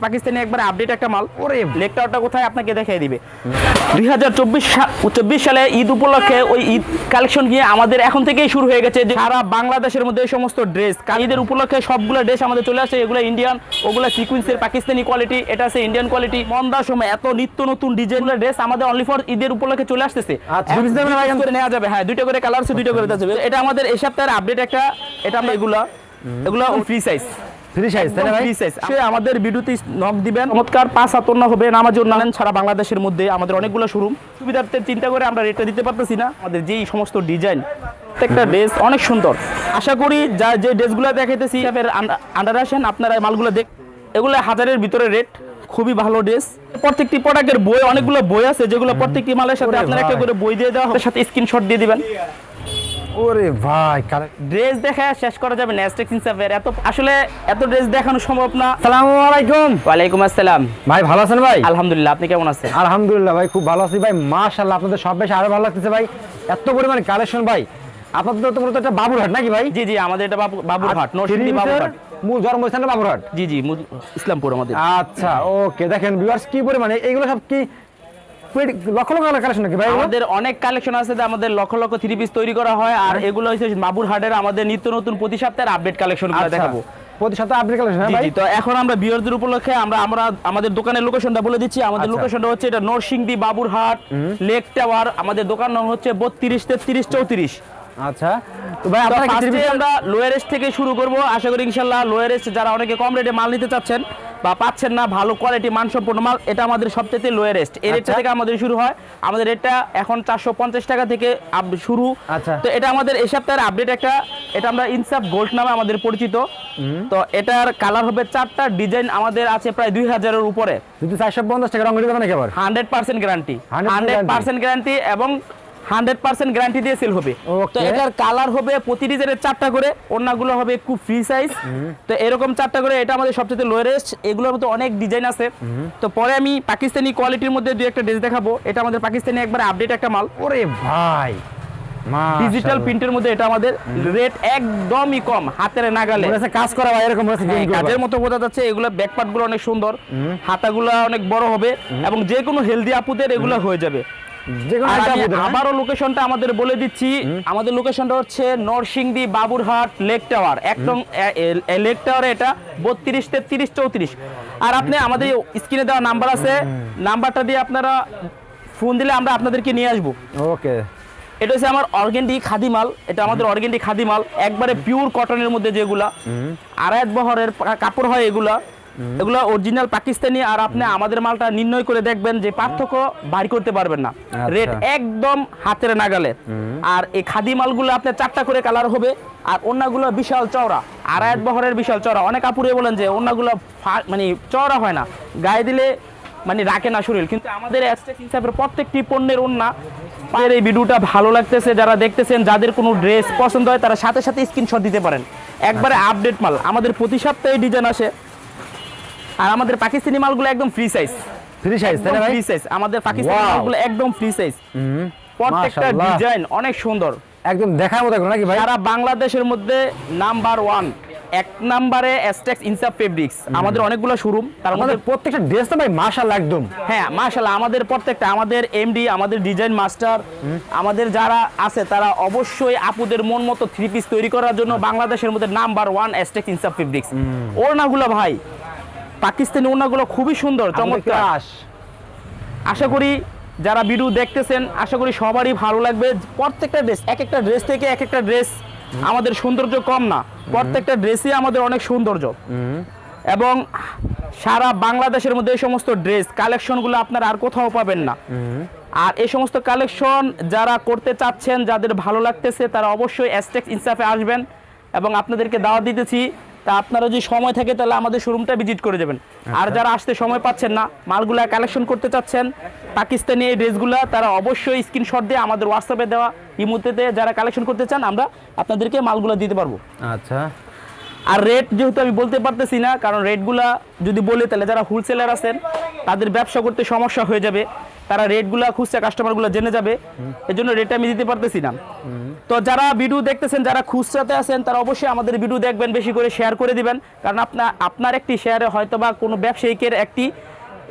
পাকিস্তানি একবার আপডেট একটা মাল। ওরে লেকটাওয়ারটা কোথায় আপনাকে দেখাই দিবে। দুই হাজার চব্বিশ সালে ঈদ উপলক্ষে ওই ঈদ কালেকশন গিয়ে আমাদের এখন থেকেই শুরু হয়ে গেছে যে সারা বাংলাদেশের মধ্যে এই সমস্ত ড্রেস ঈদের উপলক্ষে সবগুলো ড্রেস আমাদের চলে আসে এগুলো ইন্ডিয়ান ওগুলো সিকুয়েন্সের পাকিস্তানি কোয়ালিটি এটা আছে ইন্ডিয়ান কোয়ালিটি মন্দার সময় এত নিত্য নতুন ডিজাইনের ড্রেস আমাদের অনলি ফর ঈদের উপলক্ষে চলে আসতেছে। আচ্ছা। নেওয়া যাবে হ্যাঁ দুইটা করে কালার আছে দুইটা করে এটা আমাদের এই সপ্তাহের আপডেট একটা এটা আমরা এগুলা এগুলো ফ্রি সাইজ ফ্রি সাইজ তাই না ভাই? সে আমাদের ভিডিওতে নক দিবেন। চমৎকার পাঁচ আতন্ন হবে নামাজ সারা বাংলাদেশের মধ্যে আমাদের অনেকগুলো শোরুম সুবিধার্থে চিন্তা করে আমরা রেটটা দিতে পারতেছি না। আমাদের যেই সমস্ত ডিজাইন প্রত্যেকটা ড্রেস অনেক সুন্দর। আশা করি যা যে ড্রেসগুলো দেখাইতেছি আন্ডার আসেন আপনারা মালগুলো দেখ এগুলো হাজারের ভিতরে রেট খুবই ভালো ড্রেস প্রত্যেকটি প্রোডাক্টের বই অনেকগুলো বই আছে যেগুলো প্রত্যেকটি মালের সাথে আপনার একটা করে বই দিয়ে দেওয়া হবে। সাথে স্ক্রিনশট দিয়ে দিবেন। ওরে ভাই ড্রেস দেখা শেষ করা যাবে নেস্টেক ইনসাফের এত আসলে এত ড্রেস দেখানো সম্ভব না। আসসালামু আলাইকুম। ওয়ালাইকুম আসসালাম। ভাই ভালো আছেন ভাই? আলহামদুলিল্লাহ আপনি কেমন আছেন? আলহামদুলিল্লাহ ভাই খুব ভালো আছি ভাই। মাশাআল্লাহ আপনাদের সব বেশ আরও ভালো লাগতেছে ভাই। এত পরিমাণ কালেকশন ভাই। আপনাদের তো মূলত একটা বাবুরহাট নাকি ভাই? জি জি আমাদের এটা বাবু- বাবুরহাট নরসিংদী বাবুরহাট। মূল জন্মস্থান বাবুরহাট? জি জি ইসলামপুর আমাদের। আচ্ছা ওকে দেখেন ভিউয়ার্স কি পরিমাণে এইগুলো সব কি লক্ষ লক্ষ কালেকশন নাকি ভাই আমাদের অনেক কালেকশন আছে আমাদের লক্ষ লক্ষ থ্রি পিস তৈরি করা হয় আর এগুলো হচ্ছে বাবুরহাটের আমাদের নিত্য নতুন প্রতি সপ্তাহের আপডেট আচ্ছা, দেখাবো। প্রতি সপ্তাহে আপডেট কালেকশন ভাই? তো এখন আমরা বিয়রদের উপলক্ষে আমরা আমরা আমাদের দোকানের লোকেশনটা বলে দিচ্ছি। আমাদের আচ্ছা। লোকেশনটা হচ্ছে এটা নরসিংদী বাবুরহাট লেক টাওয়ার। আমাদের দোকান নাম হচ্ছে বত্রিশ তেত্রিশ চৌত্রিশ। আচ্ছা। তো ভাই আপনারা আমরা লোয়ারেস্ট থেকে শুরু করব। আশা করি ইনশাল্লাহ লোয়ারেস্ট যারা অনেকে কম রেটে মাল নিতে চাচ্ছেন বা পাচ্ছেন না ভালো কোয়ালিটি মানসম্পন্ন মাল এটা আমাদের সবচেয়ে লোয়ারেস্ট এই রেটটা আচ্ছা। থেকে আমাদের শুরু হয় আমাদের রেটটা এখন চারশো পঞ্চাশ টাকা থেকে শুরু। আচ্ছা। তো এটা আমাদের এই সপ্তাহের আপডেট একটা এটা আমরা ইনসাফ গোল্ড নামে আমাদের পরিচিত। তো এটার কালার হবে চারটা ডিজাইন আমাদের আছে প্রায় দুই হাজারের উপরে। চারশো পঞ্চাশ টাকা রঙ hundred percent guarantee hundred percent guarantee এবং হান্ড্রেড পার্সেন্ট গ্যারান্টি দিয়ে সেল হবে। তো এটার কালার হবে প্রতি ডিজাইনের চারটা করে অন্যগুলো হবে খুব ফ্রি সাইজ তো এরকম চারটা করে এটা আমাদের সবচেয়ে লোয়েস্ট এগুলোর মধ্যে অনেক ডিজাইন আছে। তো পরে আমি পাকিস্তানি কোয়ালিটির মধ্যে দুই একটা ড্রেস দেখাবো। এটা আমাদের পাকিস্তানি একবার আপডেট একটা মাল। ওরে ভাই ডিজিটাল প্রিন্টের মধ্যে এটা আমাদের রেট একদমই কম হাতের নাগালে। কাজ করা ভাই এরকম হ্যাঁ। কাজের মতো বোঝা যাচ্ছে এগুলো ব্যাকপার্টগুলো অনেক সুন্দর। হাতাগুলো অনেক বড় হবে এবং যে কোনো হেলদি আপুদের এগুলো হয়ে যাবে। যে কোনো আর একটা আমি বুঝে না? আবারও লোকেশনটা আমাদের বলে দিচ্ছি। আমাদের লোকেশনটা হচ্ছে নরসিংদী বাবুরহাট লেক টাওয়ার একদম লেক টাওয়ারে এটা বত্রিশ তেত্রিশ চৌত্রিশ। আর আপনি আমাদের স্ক্রিনে দেওয়া নাম্বার আছে। নাম্বারটা দিয়ে আপনারা ফোন দিলে আমরা আপনাদেরকে নিয়ে আসব। ওকে। এটা হচ্ছে আমার অর্গেন্ডি খাদিমাল। এটা আমাদের অর্গেন্ডি খাদিমাল। একবারে পিওর কটনের মধ্যে যেগুলা। আড়াইত বহরের কাপড় হয় এগুলা। এগুলা অরিজিনাল পাকিস্তানি আর আপনি আমাদের মালটা নির্ণয় করে দেখবেন যে পার্থক্য বাড়ি করতে পারবেন না। আচ্ছা। রেট একদম হাতের নাগালে। আর এই খাদি মালগুলো আপনার চারটা করে কালার হবে আর অন্যগুলো বিশাল চওড়া। আড়াইত বহরের বিশাল চওড়া। অনেক আপুরে বলেন যে অন্যগুলো মানে চওড়া হয় না। গায়ে দিলে মানে রাখে না শরীর। কিন্তু আমাদের অ্যাস্টেক হিসাবের প্রত্যেকটি পণ্যের ওন্না পায়ের এই ভিডিওটা ভালো লাগতেছে যারা দেখতেছেন যাদের কোনো ড্রেস পছন্দ হয় তারা সাথে সাথে স্ক্রিনশট দিতে পারেন। একবারে আপডেট মাল। আমাদের প্রতি সপ্তাহে ডিজাইন আসে। আর আমাদের পাকিস্তানি মালগুলো একদম ফ্রি সাইজ ফ্রি সাইজ তাই না ভাই? ফ্রি সাইজ আমাদের পাকিস্তানি মালগুলো একদম ফ্রি সাইজ। প্রত্যেকটা ডিজাইন অনেক সুন্দর। একদম দেখার মতো নাকি ভাই? সারা বাংলাদেশের মধ্যে নাম্বার ওয়ান এক নাম্বারে অ্যাস্টেক্স ইনসাফ ফেব্রিক্স আমাদের অনেকগুলো শোরুম তার মধ্যে প্রত্যেকটা ড্রেস তো ভাই মাশাআল্লাহ একদম। হ্যাঁ মাশাল্লাহ আমাদের প্রত্যেকটা আমাদের এমডি আমাদের ডিজাইন মাস্টার আমাদের যারা আছে তারা অবশ্যই আপুদের মন মতো থ্রি পিস তৈরি করার জন্য বাংলাদেশের মধ্যে নাম্বার ওয়ান অ্যাস্টেক ইনসাফ ফেব্রিক্স ওড়নাগুলো ভাই পাকিস্তানি ওড়নাগুলো খুবই সুন্দর চমৎকার। আশা। করি যারা ভিডিও দেখতেছেন আশা করি সবারই ভালো লাগবে। প্রত্যেকটা ড্রেস এক একটা ড্রেস থেকে এক একটা ড্রেস আমাদের সৌন্দর্য কম না। প্রত্যেকটা ড্রেসই আমাদের অনেক সৌন্দর্য। এবং সারা বাংলাদেশের মধ্যে এই সমস্ত ড্রেস কালেকশনগুলো আপনারা আর কোথাও পাবেন না। আর এই সমস্ত কালেকশন যারা করতে চাচ্ছেন যাদের ভালো লাগতেছে তারা অবশ্যই অ্যাস্টেক্স ইনসাফে আসবেন। এবং আপনাদেরকে দাওয়া দিতেছি তা আপনারা যদি সময় থাকে তাহলে আমাদের শোরুমটা ভিজিট করে যাবেন আর যারা আসতে সময় পাচ্ছেন না মালগুলা কালেকশন করতে চাচ্ছেন পাকিস্তানি এই ড্রেসগুলো তারা অবশ্যই স্ক্রিনশট দিয়ে আমাদের হোয়াটসঅ্যাপে দেওয়া ইমুতেতে যারা কালেকশন করতে চান আমরা আপনাদেরকে মালগুলো দিতে পারব। আচ্ছা। আর রেট যেহেতু আমি বলতে পারতেছি না কারণ রেটগুলা যদি বলি তাহলে যারা হোলসেলার আছেন তাদের ব্যবসা করতে সমস্যা হয়ে যাবে। তারা রেটগুলো খুচরা কাস্টমারগুলো জেনে যাবে। এই জন্য রেট আমি দিতে পারতেছি না। তো যারা ভিডিও দেখতেছেন যারা খুচরাতে আছেন তারা অবশ্যই আমাদের ভিডিও দেখবেন বেশি করে শেয়ার করে দিবেন। কারণ আপনার আপনার একটি শেয়ারে হয়তো বা কোনো ব্যবসায়িকের একটি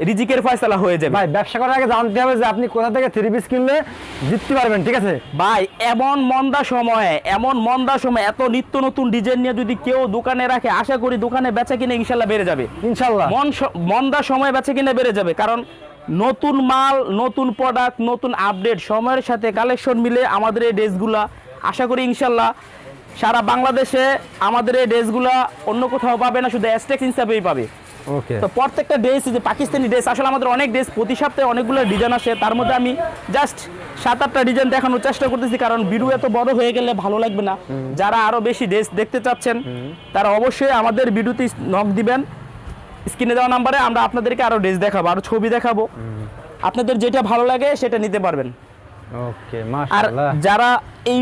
রিজিকের ফয়সালা হয়ে যাবে। ভাই ব্যবসা করার আগে জানতে হবে যে আপনি কোথা থেকে থ্রি পিস কিনলে জিততে পারবেন ঠিক আছে? ভাই এমন মন্দা সময়ে এমন মন্দা সময় এত নিত্য নতুন ডিজাইন নিয়ে যদি কেউ দোকানে রাখে আশা করি দোকানে বেচা কিনে ইনশাল্লাহ বেড়ে যাবে। ইনশাল্লাহ। মন মন্দা সময় বেচা কিনে বেড়ে যাবে। কারণ নতুন মাল নতুন প্রোডাক্ট নতুন আপডেট সময়ের সাথে কালেকশন মিলে আমাদের এই ড্রেসগুলা আশা করি ইনশাল্লাহ সারা বাংলাদেশে আমাদের এই ড্রেসগুলা অন্য কোথাও পাবে না শুধু অ্যাস্টেক্স হিসাবেই পাবে। ওকে তো প্রত্যেকটা ড্রেস যে পাকিস্তানি ড্রেস আসলে আমাদের অনেক ড্রেস প্রতি সপ্তাহে অনেকগুলো ডিজাইন আসে। তার মধ্যে আমি জাস্ট সাত আটটা ডিজাইন দেখানোর চেষ্টা করতেছি কারণ ভিডিও এত বড় হয়ে গেলে ভালো লাগবে না। যারা আরও বেশি ড্রেস দেখতে চাচ্ছেন তারা অবশ্যই আমাদের ভিডিওতে নক দিবেন। স্ক্রিনে দেওয়া নাম্বারে আমরা আপনাদেরকে আরও ড্রেস দেখাবো আরও ছবি দেখাবো। আপনাদের যেটা ভালো লাগে সেটা নিতে পারবেন। ওকে আর যারা এই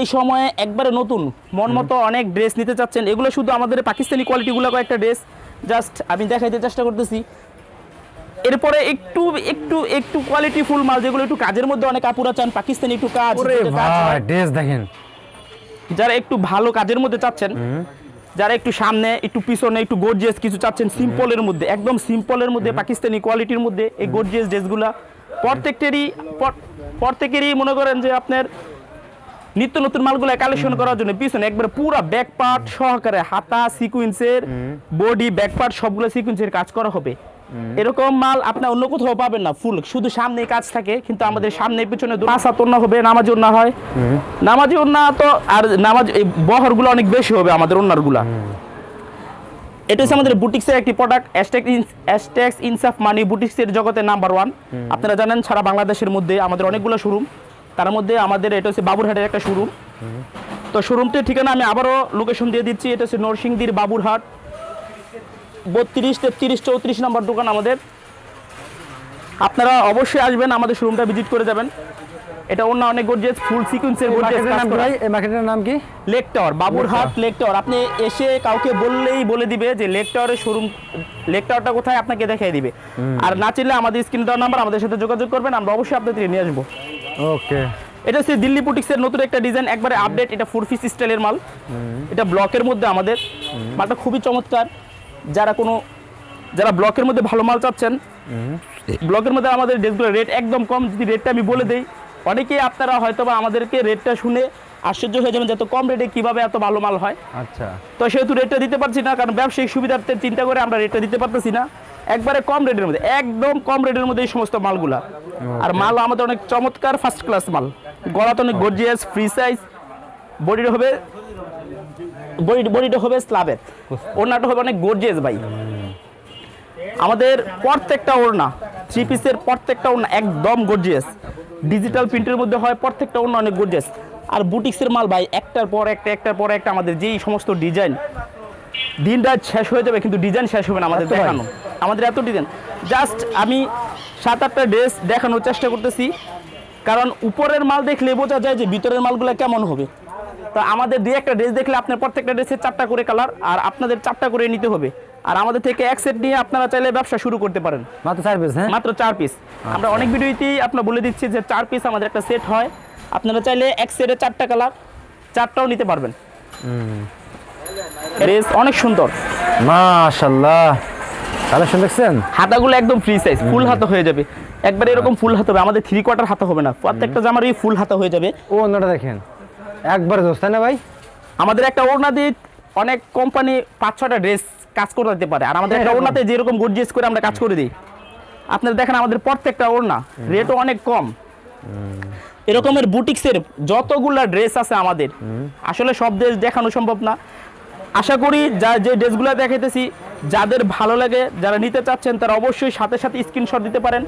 এই সময়ে একবারে নতুন মন মতো অনেক ড্রেস নিতে চাচ্ছেন এগুলো শুধু আমাদের পাকিস্তানি কোয়ালিটিগুলো কয়েকটা ড্রেস জাস্ট আমি দেখাইতে চেষ্টা করতেছি। এরপরে একটু একটু একটু কোয়ালিটি ফুল মাল যেগুলো একটু কাজের মধ্যে অনেক আপুরা চান পাকিস্তানি একটু কাজ। ড্রেস দেখেন। যারা একটু ভালো কাজের মধ্যে চাচ্ছেন যারা একটু সামনে একটু পিছনে একটু গর্জিয়াস কিছু চাচ্ছেন সিম্পলের মধ্যে একদম সিম্পলের মধ্যে পাকিস্তানি কোয়ালিটির মধ্যে এই গর্জিয়াস ড্রেসগুলা প্রত্যেকটারই প্র- প্রত্যেকেরই মনে করেন যে আপনার নিত্য নতুন মালগুলো কালেকশন করার জন্য পিছনে একবার পুরো ব্যাক পার্ট সহকারে হাতা সিকুয়েন্সের বডি ব্যাক পার্ট সবগুলো সিকুয়েন্সের কাজ করা হবে। এরকম মাল আপনার অন্য কোথাও পাবেন না ফুল শুধু সামনে কাজ থাকে কিন্তু আমাদের সামনে পিছনে পাঁচা হবে নামাজি ওন্না হয়। নামাজি ওন্না তো আর নামাজ এই বহরগুলো অনেক বেশি হবে আমাদের ওন্নারগুলা এটা হচ্ছে আমাদের বুটিক্সের একটি প্রোডাক্ট অ্যাস্টেক্স ইনসাফ মানি বুটিক্সের জগতে নাম্বার ওয়ান আপনারা জানেন সারা বাংলাদেশের মধ্যে আমাদের অনেকগুলো শোরুম তার মধ্যে আমাদের এটা হচ্ছে বাবুরহাটের একটা শোরুম তো শোরুমটির ঠিকানা আমি আবারও লোকেশন দিয়ে দিচ্ছি এটা হচ্ছে নরসিংদীর বাবুরহাট। বত্রিশ তেত্রিশ চৌত্রিশ নম্বর দোকান আমাদের। আপনারা অবশ্যই আসবেন আমাদের শোরুমটা ভিজিট করে যাবেন। এটা অন্য অনেক গর্জিয়াস ফুল সিকুয়েন্সের মার্কেটের নাম ভাই এই মার্কেটের নাম কি? Lake tower Baburhat lake tower আপনি এসে কাউকে বললেই বলে দিবে যে লেক টাওয়ারের শোরুম লেক টাওয়ারটা কোথায় আপনাকে দেখিয়ে দিবে। আর না চিনলে আমাদের স্ক্রিন দেওয়ার নাম্বার আমাদের সাথে যোগাযোগ করবেন আমরা অবশ্যই আপনাদের নিয়ে আসব। ওকে। এটা হচ্ছে দিল্লি বুটিক্সের নতুন একটা ডিজাইন একবারে আপডেট এটা ফোর পিস স্টাইলের মাল। এটা ব্লকের মধ্যে আমাদের। মালটা খুবই চমৎকার। যারা কোনো যারা ব্লকের মধ্যে ভালো মাল চাচ্ছেন ব্লকের মধ্যে আমাদের ড্রেসগুলোর রেট একদম কম যদি রেটটা আমি বলে দেই অনেকেই আপনারা হয়তো বা আমাদেরকে রেটটা শুনে আশ্চর্য হয়ে যাবেন যে এত কম রেটে কীভাবে এত ভালো মাল হয়। আচ্ছা। তো সেহেতু রেটটা দিতে পারছি না কারণ ব্যবসায়িক সুবিধার্থে চিন্তা করে আমরা রেটটা দিতে পারতেছি না। একবারে কম রেটের মধ্যে একদম কম রেটের মধ্যে এই সমস্ত মালগুলা। আর মাল আমাদের অনেক চমৎকার ফার্স্ট ক্লাস মাল। গলাতে অনেক গর্জিয়াস ফ্রি সাইজ বডিটা হবে বডিটা হবে স্লাবের ওড়নাটা হবে অনেক গর্জিয়াস ভাই। আমাদের প্রত্যেকটা ওড়না থ্রি পিসের প্রত্যেকটা ওড়না একদম গর্জিয়াস ডিজিটাল প্রিন্টের মধ্যে হয় প্রত্যেকটা ওড়না অনেক গর্জিয়াস আর বুটিক্সের মাল ভাই একটার পর একটা একটার পর একটা আমাদের যেই সমস্ত ডিজাইন দিন রাত শেষ হয়ে যাবে কিন্তু ডিজাইন শেষ হবে না আমাদের এত দেখানো। আমাদের এত ডিজাইন জাস্ট আমি সাত আটটা ড্রেস দেখানোর চেষ্টা করতেছি। কারণ উপরের মাল দেখলে বোঝা যায় যে ভিতরের মালগুলো কেমন হবে। তো আমাদের দুই একটা ড্রেস দেখলে আপনার প্রত্যেকটা ড্রেসের চারটা করে কালার আর আপনাদের চারটা করে নিতে হবে। আর আমাদের থেকে এক সেট নিয়ে আপনারা চাইলে ব্যবসা শুরু করতে পারেন। মাত্র চার পিস হ্যাঁ? মাত্র চার পিস আমরা অনেক ভিডিওতেই আপনার বলে দিচ্ছি যে চার পিস আমাদের একটা সেট হয়। আপনারা চাইলে এক সেটে চারটা কালার চারটাও নিতে পারবেন। ড্রেস অনেক সুন্দর। মাশাআল্লাহ। কালেকশন দেখছেন? হাতাগুলো একদম ফ্রি সাইজ ফুল হাতা হয়ে যাবে। একবার এরকম ফুল হাতা হবে। আমাদের থ্রি কোয়ার্টার হাতা হবে না। প্রত্যেকটা জামারই ফুল হাতা হয়ে যাবে। ও অন্যটা দেখেন। একবার দোস্ত তাই না ভাই? আমাদের একটা ওড়না দিয়ে অনেক কোম্পানি পাঁচ ছটা ড্রেস কাজ করে দিতে পারে। আর আমাদের একটা এরকম। ওড়নাতে যেরকম গর্জিয়াস করে আমরা কাজ করে দিই। আপনারা দেখেন আমাদের প্রত্যেকটা ওড়না রেটও অনেক কম। এরকমের বুটিক্সের যতগুলা ড্রেস আছে আমাদের আসলে সব ড্রেস দেখানো সম্ভব না। আশা করি যা যে ড্রেসগুলো দেখাইতেছি যাদের ভালো লাগে যারা নিতে চাচ্ছেন তারা অবশ্যই সাথে সাথে স্ক্রিনশট দিতে পারেন।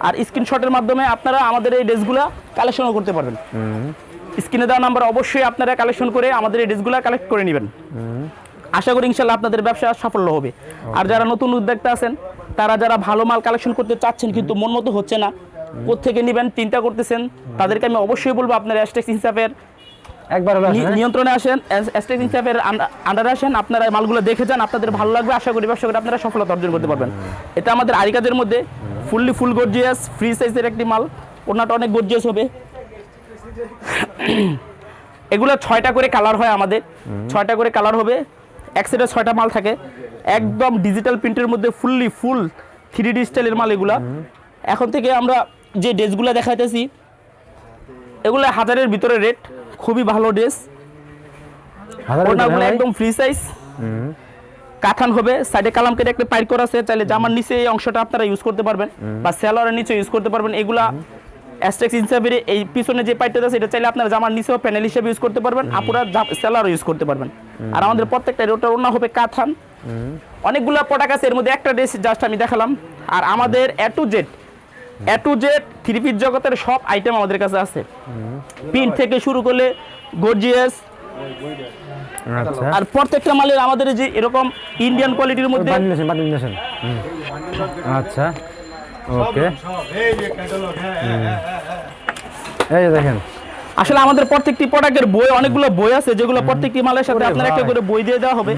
আর স্ক্রিনশটের মাধ্যমে আপনারা আমাদের এই ড্রেসগুলো কালেকশনও করতে পারবেন। স্ক্রিনে দেওয়া নাম্বার অবশ্যই আপনারা কালেকশন করে আমাদের এই ড্রেসগুলো কালেক্ট করে নেবেন। আশা করি ইনশাল্লাহ আপনাদের ব্যবসা সাফল্য হবে। আর যারা নতুন উদ্যোক্তা আছেন তারা যারা ভালো মাল কালেকশন করতে চাচ্ছেন কিন্তু মন মতো হচ্ছে না কোথেকে নেবেন চিন্তা করতেছেন তাদেরকে আমি অবশ্যই বলব আপনার অ্যাস্টেক্স হিসাবের একবার? নিয়ন্ত্রণে আসেন স্টেকিং স্যাপের আন্ডারে আসেন আপনারা মালগুলো দেখে যান আপনাদের ভালো লাগবে আশা করি ব্যবসা করে আপনারা সফলতা অর্জন করতে পারবেন। এটা আমাদের আরিকাজের মধ্যে ফুললি ফুল গর্জিয়াস ফ্রি সাইজের একটি মাল ওনাটা অনেক গর্জিয়াস হবে। এগুলো ছয়টা করে কালার হয় আমাদের। ছয়টা করে কালার হবে। এক সেটে ছয়টা মাল থাকে। একদম ডিজিটাল প্রিন্টের মধ্যে ফুললি ফুল থ্রি ডি স্টাইলের মাল এগুলা। এখন থেকে আমরা যে ড্রেসগুলো দেখাইতেছি এগুলো হাজারের ভিতরে রেট খুবই ভালো ড্রেস ওনাগুলো একদম ফ্রি সাইজ কাথান হবে। সাইডে কালাম কেটে একটা পাইর করা আছে। তাহলে জামার নিচে এই অংশটা আপনারা ইউজ করতে পারবেন বা সেলরের নিচে ইউজ করতে পারবেন। এগুলা অ্যাস্টেক্স হিসাবে এই পিছনে যে পাইটটা আছে এটা চাইলে আপনারা জামার নিচেও প্যানেল হিসেবে ইউজ করতে পারবেন আপুরা সেলারও ইউজ করতে পারবেন। আর আমাদের প্রত্যেকটা ওটা ওনা হবে কাথান অনেকগুলো প্রোডাক্ট আছে এর মধ্যে একটা ড্রেস জাস্ট আমি দেখালাম। আর আমাদের A to Z A to Z three piece জগতের সব আইটেম আমাদের কাছে আছে। পিন থেকে শুরু করলে গর্জিয়াস আচ্ছা। আর প্রত্যেকটা মালের আমাদের যে এরকম ইন্ডিয়ান কোয়ালিটির মধ্যে। আচ্ছা। ওকে এই দেখেন। আসলে আমাদের প্রত্যেকটি প্রোডাক্টের বই অনেকগুলো বই আছে যেগুলো প্রত্যেকটি মালের সাথে আপনার একটা করে বই দিয়ে দেওয়া হবে।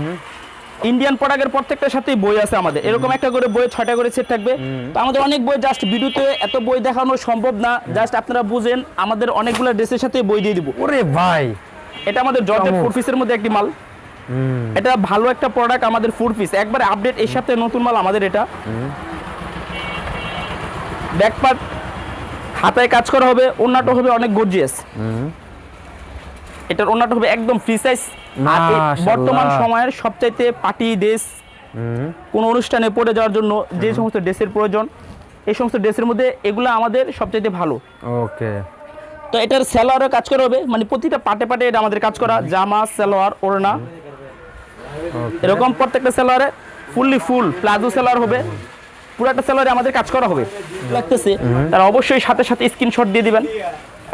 ইন্ডিয়ান প্রোডাক্টের প্রত্যেকটার সাথেই বই আছে আমাদের। এরকম একটা করে বই ছয়টা করে সেট থাকবে। তো আমাদের অনেক বই জাস্ট ভিডিওতে এত বই দেখানো সম্ভব না। জাস্ট আপনারা বুঝেন আমাদের অনেকগুলো ড্রেসের সাথে বই দিয়ে দিব। ওরে ভাই। এটা আমাদের জর্জেট। ফুড পিসের মধ্যে একটি মাল। এটা ভালো একটা প্রোডাক্ট আমাদের ফুড পিস একবারে আপডেট এই সপ্তাহে নতুন মাল আমাদের এটা। ব্যাকপার্ট হাতায় কাজ করা হবে ওনাটা হবে অনেক গর্জিয়াস এটার ওনাটা হবে একদম ফ্রি সাইজ। বর্তমান সময়ের সবচাইতে পার্টি ড্রেস কোন অনুষ্ঠানে পরে যাওয়ার জন্য যে সমস্ত ড্রেসের প্রয়োজন এই সমস্ত ড্রেসের মধ্যে এগুলো আমাদের সবচাইতে ভালো। ওকে। তো এটার সালোয়ারও কাজ করা হবে মানে প্রতিটা পাটে পাটে এটা আমাদের কাজ করা জামা সালোয়ার ওড়না। এরকম প্রত্যেকটা সালোয়ারে ফুললি ফুল প্লাজো সালোয়ার হবে। পুরাটা সালোয়ারে আমাদের কাজ করা হবে। লাগতেছে। তারা অবশ্যই সাথে সাথে স্ক্রিনশট দিয়ে দিবেন।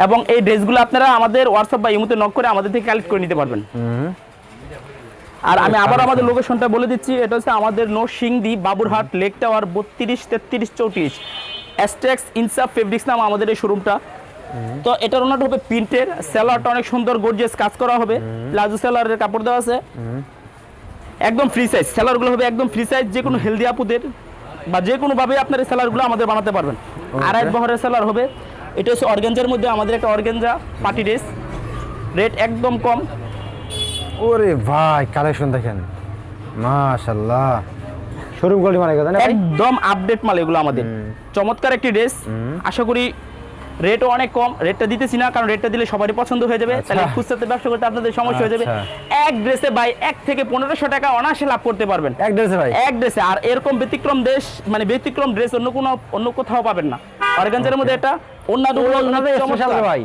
এবং এই ড্রেসগুলো আপনারা আমাদের হোয়াটসঅ্যাপ বা ইমুতে নক করে আমাদের থেকে কালেক্ট করে নিতে পারবেন। আর আমি আবার আমাদের লোকেশনটা বলে দিচ্ছি এটা হচ্ছে আমাদের Narsingdi Baburhat lake tower বত্রিশ তেত্রিশ চৌত্রিশ। অ্যাস্টেক্স ইনসাফ ফেব্রিক্স নাম আমাদের এই শোরুমটা তো এটার ওনাটা হবে প্রিন্টের সেলারটা অনেক সুন্দর গর্জিয়াস কাজ করা হবে। প্লাজো সেলারের কাপড় দেওয়া আছে। একদম ফ্রি সাইজ সেলারগুলো হবে একদম ফ্রি সাইজ যে কোনো হেলদি আপুদের। বা যে কোনোভাবে আপনার এই সেলারগুলো আমাদের বানাতে পারবেন। আড়াই বহরের সেলার হবে। এটা হচ্ছে অর্গেঞ্জার মধ্যে আমাদের একটা অর্গেঞ্জা পার্টি ড্রেস রেট একদম কম। ওরে ভাই কালেকশন দেখেন। মাশাল্লাহ শোরুম কোয়ালিটি মানে একদম আপডেট মাল এগুলো আমাদের। চমৎকার একটি ড্রেস আশা করি রেটও অনেক কম রেটটা দিতেছি না কারণ রেটটা দিলে সবারই পছন্দ হয়ে যাবে। আচ্ছা। তাহলে খুচরাতে ব্যবসা করতে আপনাদের সমস্যা হয়ে যাবে। আচ্ছা। এক ড্রেসে বাই এক থেকে পনেরোশো টাকা অনায়াসে লাভ করতে পারবেন। এক ড্রেসে ভাই এক ড্রেসে। আর এরকম ব্যতিক্রম দেশ মানে ব্যতিক্রম ড্রেস অন্য কোনো অন্য কোথাও পাবেন না। অর্গানজারের মধ্যে এটা অন্য ওনাদের স্পেশাল ভাই।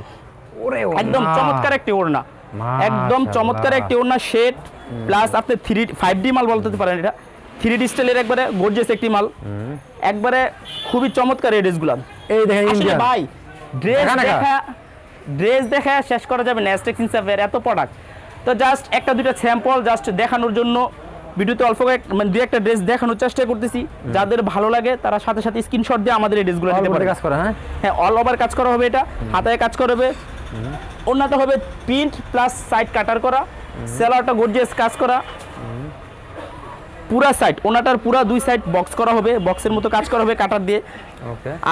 একদম চমৎকার একটি ওড়না। একদম চমৎকার একটি ওড়না শেড প্লাস আপনি থ্রি ফাইভ ডি মাল বলতে পারেন এটা। থ্রি ডি স্টাইলের একবারে গর্জিয়াস একটি মাল। একবারে খুবই চমৎকার এই ড্রেসগুলো এই দেখেন ভাই ড্রেস দেখা ড্রেস দেখা শেষ করা যাবে না স্টেক ইনসাফের এত প্রোডাক্ট তো জাস্ট একটা দুইটা স্যাম্পল জাস্ট দেখানোর জন্য ভিডিওতে অল্প মানে দুই একটা ড্রেস দেখানোর চেষ্টা করতেছি। যাদের ভালো লাগে তারা সাথে সাথে স্ক্রিনশট দিয়ে আমাদের এই ড্রেসগুলো নিতে পারে কাজ করা হ্যাঁ? হ্যাঁ অল ওভার কাজ করা হবে এটা। হাতায় কাজ করবে অন্যটা হবে প্রিন্ট প্লাস সাইড কাটার করা। সেলারটা গর্জিয়াস কাজ করা। পুরা সাইড ওনাটার পুরা দুই সাইড বক্স করা হবে বক্সের মতো কাজ করা হবে কাটার দিয়ে।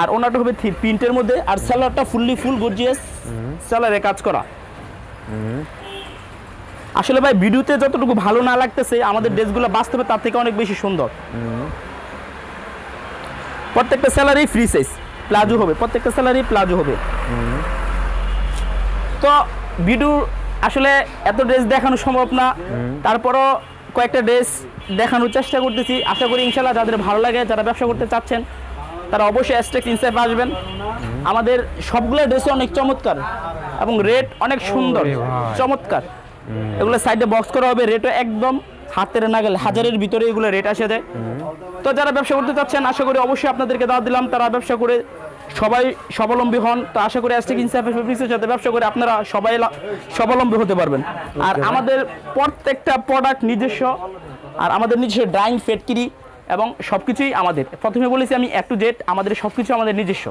আর ওনাটা হবে প্রিন্টের মধ্যে আর সেলারটা ফুললি ফুল গর্জিয়াস সেলারে কাজ করা। আসলে ভাই ভিডিওতে যতটুকু ভালো না লাগতেছে আমাদের ড্রেসগুলো বাস্তবে তার থেকে অনেক বেশি সুন্দর। প্রত্যেকটা স্যালারি ফ্রি সাইজ প্লাজো হবে প্রত্যেকটা স্যালারি প্লাজো হবে। তো ভিডিও আসলে এত ড্রেস দেখানো সম্ভব না। তারপরও কয়েকটা ড্রেস দেখানোর চেষ্টা করতেছি। আশা করি ইনশাল্লাহ যাদের ভালো লাগে যারা ব্যবসা করতে চাচ্ছেন তারা অবশ্যই অ্যাস্টেক্স ইনসাইফ আসবেন। আমাদের সবগুলো ড্রেসই অনেক চমৎকার এবং রেট অনেক সুন্দর চমৎকার। এগুলো সাইডে বক্স করা হবে রেটও একদম হাতের নাগাল হাজারের ভিতরে এগুলো রেট আসে যায়। তো যারা ব্যবসা করতে চাচ্ছেন আশা করি অবশ্যই আপনাদেরকে দাওয়াত দিলাম। তারা ব্যবসা করে সবাই স্বাবলম্বী হন। তো আশা করি আজকে ইনসাফের ফেব্রিক্সের সাথে ব্যবসা করে আপনারা সবাই স্বাবলম্বী হতে পারবেন। আর আমাদের প্রত্যেকটা প্রোডাক্ট নিজস্ব আর আমাদের নিজস্ব ড্রাইং ফেটকিরি এবং সব কিছুই আমাদের। প্রথমে বলেছি আমি এক টু জেড আমাদের সব কিছু আমাদের নিজস্ব।